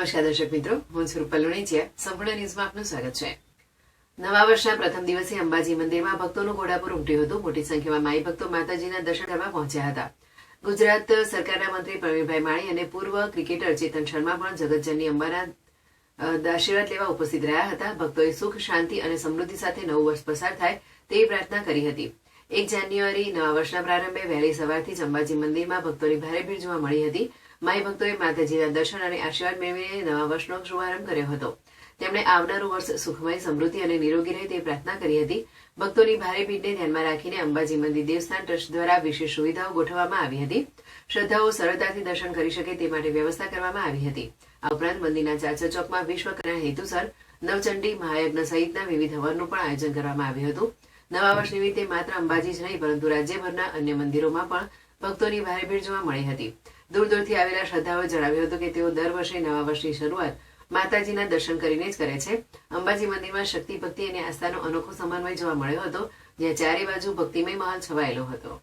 નમસ્કાર દર્શક મિત્રો, હું છું રૂપલ સંપૂર્ણ ન્યૂઝમાં આપનું સ્વાગત છે. નવા વર્ષના પ્રથમ દિવસે અંબાજી મંદિરમાં ભક્તોનું ઘોડાપુર ઉમટ્યું હતું. મોટી સંખ્યામાં માઈ ભક્તો માતાજીના દર્શન કરવા પહોંચ્યા હતા. ગુજરાત સરકારના મંત્રી પ્રવીણભાઈ માળી અને પૂર્વ ક્રિકેટર ચેતન શર્મા પણ જગતજનની અંબાના આશીર્વાદ લેવા ઉપસ્થિત રહ્યા હતા. ભક્તોએ સુખ, શાંતિ અને સમૃદ્ધિ સાથે નવું વર્ષ પસાર થાય તેવી પ્રાર્થના કરી હતી. એક જાન્યુઆરી નવા વર્ષના પ્રારંભે વહેલી સવારથી જ અંબાજી મંદિરમાં ભક્તોની ભારે ભીડ જોવા મળી હતી. માઈ ભક્તોએ માતાજીના દર્શન અને આશીર્વાદ મેળવીને નવા વર્ષનો શુભારંભ કર્યો હતો. તેમણે આવનારું વર્ષ સુખમય, સમૃદ્ધિ અને નિરોગી રહે તે પ્રાર્થના કરી હતી. ભક્તોની ભારે ભીડને ધ્યાનમાં રાખીને અંબાજી મંદિર દેવસ્થાન ટ્રસ્ટ દ્વારા વિશેષ સુવિધાઓ ગોઠવવામાં આવી હતી. શ્રદ્ધાઓ સરળતાથી દર્શન કરી શકે તે માટે વ્યવસ્થા કરવામાં આવી હતી. આ ઉપરાંત મંદિરના ચાચર ચોકમાં વિશ્વકર્ણા હેતુસર નવચંડી મહાયજ્ઞ સહિતના વિવિધ હવનનું પણ આયોજન કરવામાં આવ્યું હતું. નવા વર્ષ નિમિત્તે માત્ર અંબાજી જ નહીં, પરંતુ રાજ્યભરના અન્ય મંદિરોમાં પણ ભક્તોની ભારે ભીડ જોવા મળી હતી. દૂર દૂરથી આવેલા શ્રદ્ધાઓએ જણાવ્યું હતું કે તેઓ દર વર્ષે નવા વર્ષની શરૂઆત માતાજીના દર્શન કરીને જ કરે છે. અંબાજી મંદિરમાં શક્તિ ભક્તિ અને આસ્થાનો અનોખો સમન્વય જોવા મળ્યો હતો, જ્યાં ચારે બાજુ ભક્તિમય માહોલ છવાયેલો હતો.